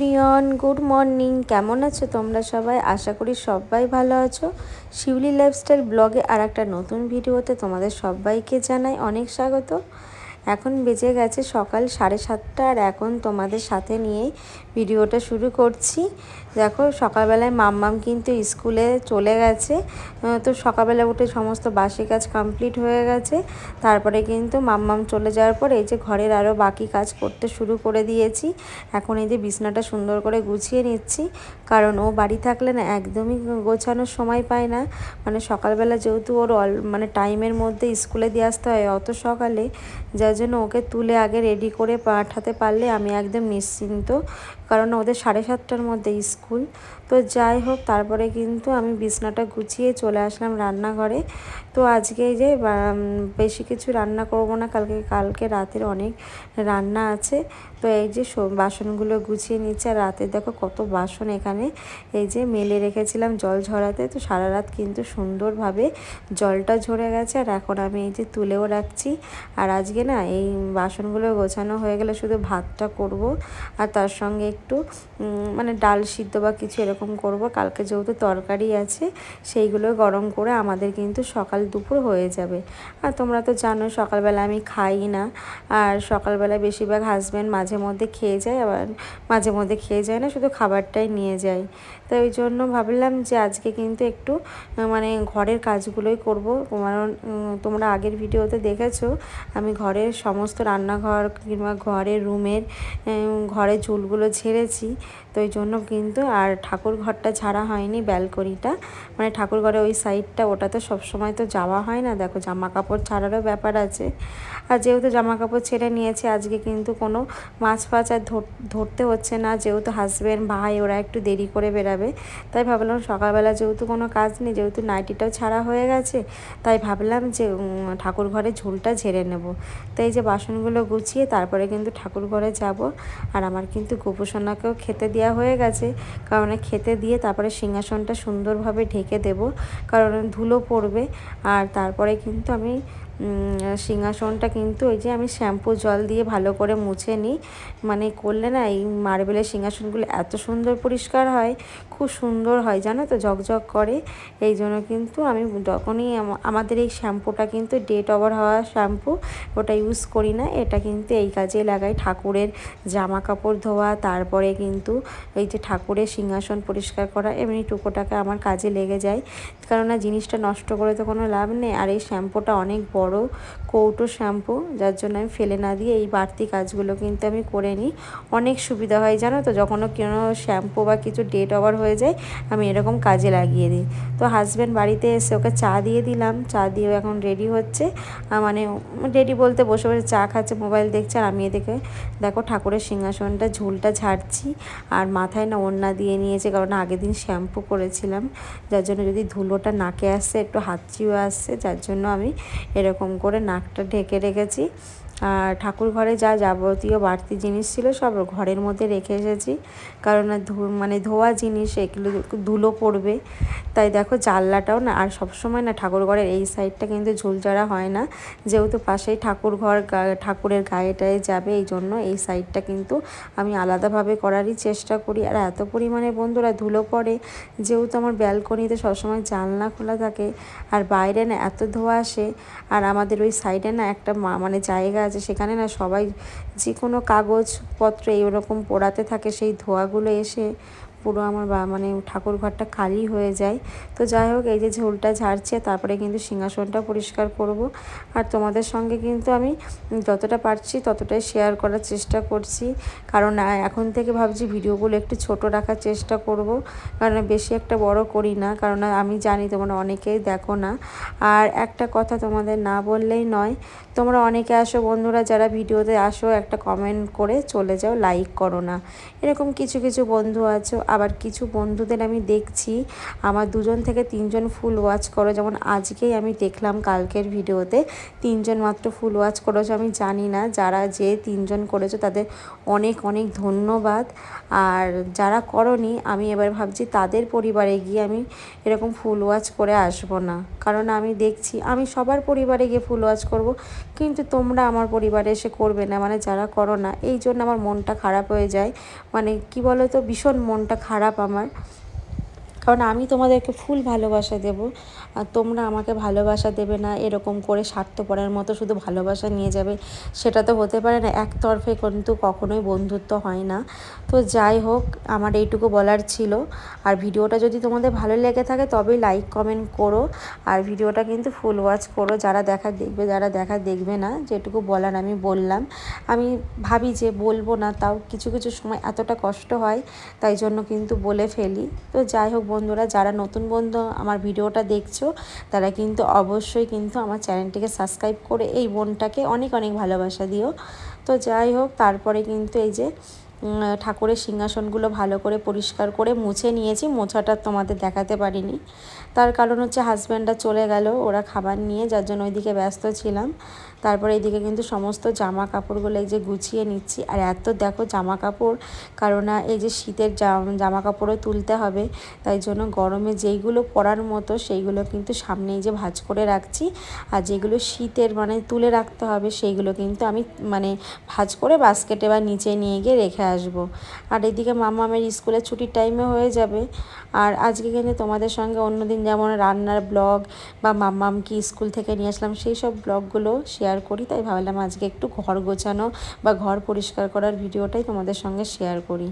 Everyone good morning. কেমন আছো তোমরা সবাই? আশা করি সবাই ভালো আছো। শিউলি লাইফস্টাইল ব্লগে আর একটা নতুন ভিডিওতে তোমাদের সবাইকে জানাই অনেক স্বাগত। এখন বেজে গেছে সকাল সাড়ে সাতটা আর এখন তোমাদের সাথে নিয়েই ভিডিওটা শুরু করছি। দেখো, সকালবেলায় মাম্মাম কিন্তু স্কুলে চলে গেছে। তো সকালবেলা উঠে সমস্ত বাসি কাজ কমপ্লিট হয়ে গেছে। তারপরে কিন্তু মাম্মাম চলে যাওয়ার পর এই যে ঘরের আরও বাকি কাজ করতে শুরু করে দিয়েছি। এখন এই যে বিছনাটা সুন্দর করে গুছিয়ে নিচ্ছি। কারণ ও বাড়ি থাকলে না একদমই গোছানোর সময় পায় না। মানে সকালবেলা যেহেতু ওর অল মানে টাইমের মধ্যে স্কুলে দিয়ে আসতে হয়, অত সকালে যার জন্য ওকে তুলে আগে রেডি করে পাঠাতে পারলে আমি একদম নিশ্চিন্ত। কারণ ওদের সাড়ে সাতটার মধ্যে স্কুল। তো যাই হোক, তারপরে কিন্তু আমি বিছনাটা গুছিয়ে চলে আসলাম রান্নাঘরে। তো আজকে যে বেশি কিছু রান্না করব না, কালকে কালকে রাতের অনেক রান্না আছে। তো এই যে বাসনগুলো গুছিয়ে নিচ্ছে আর রাতে দেখো কত বাসন এখানে। এই যে মেলে রেখেছিলাম জল ঝরাতে, তো সারা রাত কিন্তু সুন্দরভাবে জলটা ঝরে গেছে। আর এখন আমি এই যে তুলেও রাখছি। আর আজকে না এই বাসনগুলো গোছানো হয়ে গেলে শুধু ভাতটা করব আর তার সঙ্গে একটু মানে ডাল সিদ্ধ বা কিছু এরকম করব। কালকে যেহেতু তরকারি আছে, সেইগুলো গরম করে আমাদের কিন্তু সকাল দুপুর হয়ে যাবে। আর তোমরা তো জানো সকালবেলা আমি খাই না। আর সকালবেলা বেশিরভাগ হাজব্যান্ড মাঝে মধ্যে খেয়ে যায়, আবার মাঝে মধ্যে খেয়ে যায় না, শুধু খাবারটাই নিয়ে যায়। তো ওই জন্য ভাবলাম যে আজকে কিন্তু একটু মানে ঘরের কাজগুলোই করব। কারণ তোমরা আগের ভিডিওতে দেখেছ, আমি ঘরের সমস্ত রান্নাঘর কিংবা ঘরের রুমের ঘরের ঝুলগুলো ছেড়েছি। তো ওই জন্য কিন্তু, আর ঠাকুর ঘরটা ঝাড়া হয়নি ব্যালকনিটা। মানে ঠাকুর ঘরের ওই সাইডটা ওটা তো সবসময় তো যাওয়া হয় না। দেখো, জামা কাপড় ছাড়ারও ব্যাপার আছে। আর যেহেতু জামা কাপড় ছেড়ে নিয়েছে, আজকে কিন্তু কোনো মাছ ফাছ আর ধরতে হচ্ছে না। যেহেতু হাজব্যান্ড ভাই, ওরা একটু দেরি করে বেরাবে। তাই ভাবলাম সকালবেলা যেহেতু কোনো কাজ নেই, যেহেতু নাইটিটাও ছাড়া হয়ে গেছে, তাই ভাবলাম যে ঠাকুর ঘরে ঝোলটা ঝেড়ে নেব। তাই যে বাসনগুলো গুছিয়ে তারপরে কিন্তু ঠাকুর ঘরে যাব। আর আমার কিন্তু গোপসোনাকেও খেতে দেওয়া হয়ে গেছে। কারণ খেতে দিয়ে তারপরে সিংহাসনটা সুন্দরভাবে ঢেকে দেব। কারণ ধুলো পড়বে। আর তারপরে কিন্তু আমি সিংহাসনটা কিন্তু ওই যে আমি শ্যাম্পু জল দিয়ে ভালো করে মুছে নিই। মানে করলে না এই মার্বেলের সিংহাসনগুলো এত সুন্দর পরিষ্কার হয়, খুব সুন্দর হয়, জানো তো? ঝকঝক করে। এই জন্য কিন্তু আমি যখনই আমাদের এই শ্যাম্পুটা কিন্তু ডেট ওভার হওয়া শ্যাম্পু, ওটা ইউজ করি না। এটা কিন্তু এই কাজে লাগাই। ঠাকুরের জামা কাপড় ধোয়া, তারপরে কিন্তু এই যে ঠাকুরের সিংহাসন পরিষ্কার করা, এমনি টুকোটাকে আমার কাজে লেগে যায়। কেননা জিনিসটা নষ্ট করে তো কোনো লাভ নেই। আর এই শ্যাম্পুটা অনেক বড় বড় কৌটো, শ্যাম্পু, যার জন্য আমি ফেলে না দিয়ে এই বাড়তি কাজগুলো কিন্তু আমি করে নিই। অনেক সুবিধা হয়, জানো তো? যখনও কোনো শ্যাম্পু বা কিছু ডেট ওভার হয়ে যায়, আমি এরকম কাজে লাগিয়ে দিই। তো হাজব্যান্ড বাড়িতে এসে ওকে চা দিয়ে দিলাম। চা দিয়েও এখন রেডি হচ্ছে। মানে রেডি বলতে বসে বসে চা খাচ্ছে, মোবাইল দেখছে আর আমি এদিকে দেখো ঠাকুরের সিংহাসনটা, ঝুলটা ঝাড়ছি আর মাথায় না ওড়না দিয়ে নিয়েছে, কারণ আগের দিন শ্যাম্পু করেছিলাম। যার জন্য যদি ধুলোটা নাকে আসছে একটু হাতচিও আসছে যার জন্য আমি এরকম করে করে নাকটা ঢেকে রেখেছি। ঠাকুর ঘরে যা যাবতীয় বাড়তি জিনিস ছিল সব ঘরের মধ্যে রেখে এসেছি। কারণ মানে ধোয়া জিনিস এগুলো ধুলো পড়বে। তাই দেখো জানলাটাও না, আর সবসময় না ঠাকুর ঘরের এই সাইডটা কিন্তু ঝুলঝাড়া হয় না। যেহেতু পাশেই ঠাকুর ঘর ঠাকুরের গায়েটায় যাবে, এই জন্য এই সাইডটা কিন্তু আমি আলাদাভাবে করারই চেষ্টা করি। আর এত পরিমাণে বন্ধুরা ধুলো পড়ে, যেহেতু আমার ব্যালকনিতে সবসময় জানলা খোলা থাকে, আর বাইরে না এত ধোয়া আসে, আর আমাদের ওই সাইডে না একটা মানে জায়গা আছে সেখানে না সবাই যে কোনো কাগজপত্র এইরকম পোড়াতে থাকে সেই ধোঁয়াগুলো এসে পুরো আমার মানে ঠাকুর ঘরটা খালি হয়ে যায়। তো যাই হোক, এই যে ঝোলটা ঝাড়ছে, তারপরে কিন্তু সিংহাসনটা পরিষ্কার করব। আর তোমাদের সঙ্গে কিন্তু আমি যতটা পারছি ততটাই শেয়ার করার চেষ্টা করছি। কারণ এখন থেকে ভাবছি ভিডিওগুলো একটু ছোট রাখার চেষ্টা করব। কারণ, বেশি একটা বড় করি না। কারণ, আমি জানি তোমরা অনেকেই দেখো না। আর একটা কথা তোমাদের না বললেই নয়, তোমরা অনেকে আসো বন্ধুরা, যারা ভিডিওতে আসো, একটা কমেন্ট করে চলে যাও লাইক করো না। এরকম কিছু কিছু বন্ধু আছো। আবার কিছু বন্ধুদের আমি দেখছি। আমার দুজন থেকে তিনজন ফুল ওয়াচ করো। যেমন আজকেই আমি দেখলাম কালকের ভিডিওতে তিনজন মাত্র ফুল ওয়াচ করেছ আমি জানি না যারা যে তিনজন করেছ তাদের অনেক অনেক ধন্যবাদ। আর যারা করনি, আমি এবার ভাবছি তাদের পরিবারে গিয়ে আমি এরকম ফুল ওয়াচ করে আসব না। কারণ আমি দেখছি, আমি সবার পরিবারে গিয়ে ফুল ওয়াজ করব, কিন্তু তোমরা আমার পরিবারে এসে করবে না মানে যারা করো না এই জন্য আমার মনটা খারাপ হয়ে যায়। মানে কি বলো তো ভীষণ মনটা খারাপ আমার। কারণ আমি তোমাদেরকে ফুল ভালোবাসা দেব, আর তোমরা আমাকে ভালোবাসা দেবে না, এরকম করে স্বার্থপরের মতো শুধু ভালোবাসা নিয়ে যাবে, সেটা তো হতে পারে না। একতরফে কিন্তু কখনোই বন্ধুত্ব হয় না। তো যাই হোক, আমার এইটুকু বলার ছিল। আর ভিডিওটা যদি তোমাদের ভালো লেগে থাকে, তবেই লাইক কমেন্ট করো। আর ভিডিওটা কিন্তু ফুল ওয়াচ করো। যারা দেখা দেখবে, যারা দেখা দেখবে না, যেটুকু বলার আমি বললাম। আমি ভাবি যে বলব না, তাও কিছু কিছু সময় এতটা কষ্ট হয়, তাই জন্য কিন্তু বলে ফেলি। তো যাই হোক বন্ধুরা, যারা নতুন বন্ধু আমার ভিডিওটা দেখছ, তারা কিন্তু অবশ্যই কিন্তু আমার চ্যানেলটিকে সাবস্ক্রাইব করে এই বোনটাকে অনেক অনেক ভালোবাসা দিও। তো যাই হোক, তারপরে কিন্তু এই যে ঠাকুরের সিংহাসনগুলো ভালো করে পরিষ্কার করে মুছে নিয়েছি, মোছাটা তোমাদের দেখাতে পারিনি। তার কারণ হচ্ছে হাজব্যান্ডরা চলে গেল, ওরা খাবার নিয়ে, যার জন্য ওইদিকে ব্যস্ত ছিলাম। তারপরে এইদিকে কিন্তু সমস্ত জামা কাপড়গুলো এই যে গুছিয়ে নিচ্ছি। আর এত দেখো জামা কাপড় কারণ এই যে শীতের জামা কাপড়ও তুলতে হবে। তাই জন্য গরমে যেইগুলো পরার মতো, সেইগুলো কিন্তু সামনেই যে ভাজ করে রাখছি। আর যেগুলো শীতের মানে তুলে রাখতে হবে, সেইগুলো কিন্তু আমি মানে ভাজ করে বাস্কেটে বা নিচে নিয়ে গিয়ে রেখে আসব। আর এদিকে মামামের স্কুলের ছুটির টাইমে হয়ে যাবে। আর আজকে কিন্তু তোমাদের সঙ্গে অন্যদিন যেমন রান্নার ব্লগ বা মাম্মাম কি স্কুল থেকে নিয়ে আসলাম, সেই সব ব্লগগুলো শেয়ার করি। তাই ভাবলাম আজকে একটু ঘর গোছানো বা ঘর পরিষ্কার করার ভিডিওটাই তোমাদের সঙ্গে শেয়ার করি।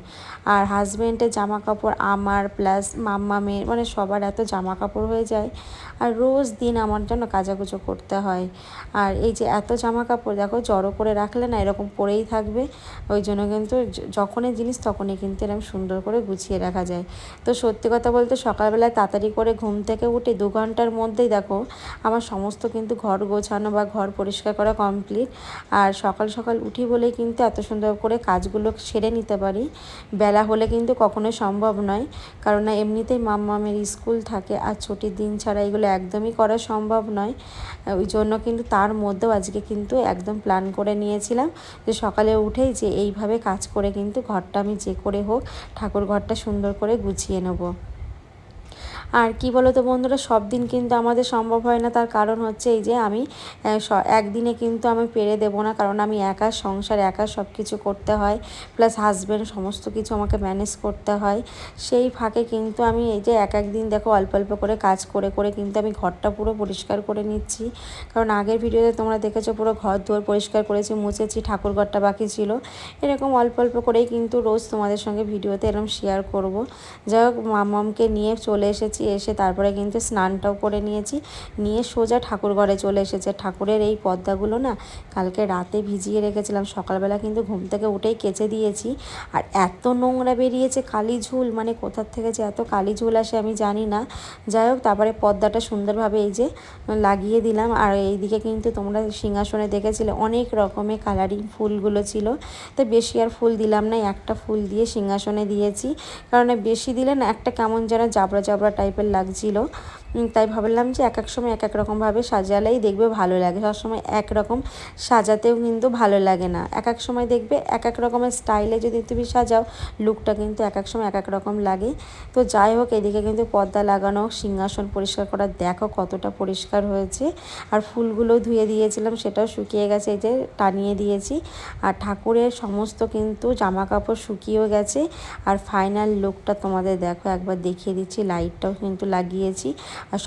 আর হাজব্যান্ডের জামা কাপড় আমার প্লাস মাম্মামের মানে সবার এত জামা কাপড় হয়ে যায়। আর রোজ দিন আমার জন্য কাজাকুচো করতে হয়। আর এই যে এত জামা কাপড় দেখো জড়ো করে রাখলে না এরকম পরেই থাকবে। ওই জন্য কিন্তু যখনই জিনিস তখনই কিন্তু এরকম সুন্দর করে গুছিয়ে রাখা যায়। তো সত্যি কথা বলতে সকালবেলায় তাড়াতাড়ি করে ঘুম থেকে উঠে দু ঘণ্টার মধ্যেই দেখো আমার সমস্ত কিন্তু ঘর গোছানো বা ঘর পরিষ্কার করা কমপ্লিট আর সকাল সকাল উঠি বলেই কিন্তু এত সুন্দর করে কাজগুলো সেরে নিতে পারি। বেলা হলে কিন্তু কখনোই সম্ভব নয়। কারণ এমনিতেই মামের স্কুল থাকে আর ছুটির দিন ছাড়া এগুলো একদমই করা সম্ভব নয়। ওই জন্য কিন্তু তার মধ্যেও আজকে কিন্তু একদম প্ল্যান করে নিয়েছিলাম যে সকালে উঠেই যে এইভাবে কাজ করে কিন্তু ঘরটা আমি যে করে হোক ঠাকুর ঘরটা সুন্দর করে গুছিয়ে নেব। আর কি বলো তো বন্ধুরা, সব দিন কিন্তু আমাদের সম্ভব হয় না। তার কারণ হচ্ছে এই যে আমি একদিনে কিন্তু আমি পেরে দেবো না। কারণ আমি একা সংসার, একা সব কিছু করতে হয়। প্লাস হাজব্যান্ড সমস্ত কিছু আমাকে ম্যানেজ করতে হয়। সেই ফাঁকে কিন্তু আমি এই যে এক, একদিন দেখো অল্প অল্প করে কাজ করে করে কিন্তু আমি ঘরটা পুরো পরিষ্কার করে নিচ্ছি। কারণ আগের ভিডিওতে তোমরা দেখেছ পুরো ঘর দুয়ার পরিষ্কার করেছি, মুছেছি, ঠাকুর ঘরটা বাকি ছিল। এরকম অল্প অল্প করেই কিন্তু রোজ তোমাদের সঙ্গে ভিডিওতে এরকম শেয়ার করব। যাই হোক, মামামকে নিয়ে চলে এসেছি। এসেছি এসে তারপরে কিন্তু স্নানটাও করে নিয়েছি। নিয়ে সোজা ঠাকুর ঘরে চলে এসেছে। ঠাকুরের এই পদ্মাগুলো না কালকে রাতে ভিজিয়ে রেখেছিলাম। সকালবেলা কিন্তু ঘুম থেকে উঠেই কেচে দিয়েছি। আর এত নোংরা বেরিয়েছে কালি ঝুল মানে কোথার থেকে যে এত কালি ঝুল আসে আমি জানি না। যাই হোক, তারপরে পদ্মাটা সুন্দরভাবে এই যে লাগিয়ে দিলাম। আর এইদিকে কিন্তু তোমরা সিংহাসনে দেখেছিলে অনেক রকমের কালারিং ফুলগুলো ছিল। তো বেশি আর ফুল দিলাম না, একটা ফুল দিয়ে সিংহাসনে দিয়েছি। কারণ বেশি দিলে না একটা কেমন যেন জাবড়া জাবড়া টাইপ টাইপের লাগছিল। তাই ভাবলাম যে এক এক সময় এক এক রকমভাবে সাজালেই দেখবে ভালো লাগে। সবসময় একরকম সাজাতেও কিন্তু ভালো লাগে না। এক এক সময় দেখবে এক এক রকমের স্টাইলে যদি তুমি সাজাও, লুকটা কিন্তু এক এক সময় এক এক রকম লাগে। তো যাই হোক, এদিকে কিন্তু পর্দা লাগানো, সিংহাসন পরিষ্কার করা, দেখো কতটা পরিষ্কার হয়েছে। আর ফুলগুলো ধুয়ে দিয়েছিলাম, সেটাও শুকিয়ে গেছে, এই যে টানিয়ে দিয়েছি। আর ঠাকুরের সমস্ত কিন্তু জামা কাপড় শুকিয়েও গেছে। আর ফাইনাল লুকটা তোমাদের দেখো, একবার দেখিয়ে দিচ্ছি লাইটটাও কিন্তু লাগিয়েছি।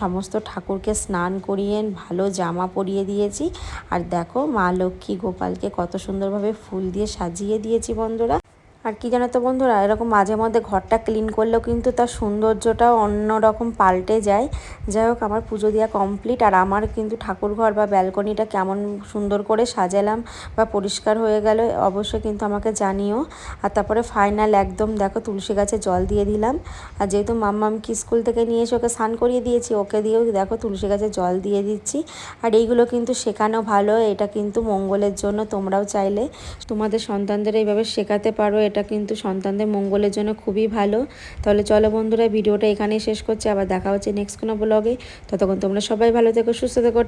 সমস্ত ঠাকুরকে স্নান করিয়ে ভালো জামা পরিয়ে দিয়েছি। আর দেখো মা লক্ষ্মী গোপালকে কত সুন্দরভাবে ফুল দিয়ে সাজিয়ে দিয়েছি বন্ধুরা। আর কি জানো তো বন্ধুরা, এরকম মাঝে মধ্যে ঘরটা ক্লিন করলেও কিন্তু তার সৌন্দর্যটাও অন্যরকম পাল্টে যায়। যাই হোক, আমার পুজো দেওয়া কমপ্লিট আর আমার কিন্তু ঠাকুর ঘর বা ব্যালকনিটা কেমন সুন্দর করে সাজালাম বা পরিষ্কার হয়ে গেল, অবশ্যই কিন্তু আমাকে জানিও। আর তারপরে ফাইনাল একদম দেখো তুলসী গাছে জল দিয়ে দিলাম। আর যেহেতু মাম্মামকে স্কুল থেকে নিয়ে এসে ওকে স্নান করিয়ে দিয়েছি, ওকে দিয়েও দেখো তুলসী গাছে জল দিয়ে দিচ্ছি। আর এইগুলো কিন্তু শেখানো ভালো, এটা কিন্তু মঙ্গলের জন্য তোমরাও চাইলে। তোমাদের সন্তানদের এইভাবে শেখাতে পারো এটা কিন্তু সন্তানদের মঙ্গলের জন্য খুবই ভালো। তাহলে চলো বন্ধুরা, ভিডিওটা এখানেই শেষ করছে। আবার দেখা হচ্ছে নেক্সট কোনো ব্লগে ততক্ষণ তোমরা সবাই ভালো থেকো, সুস্থ থেকো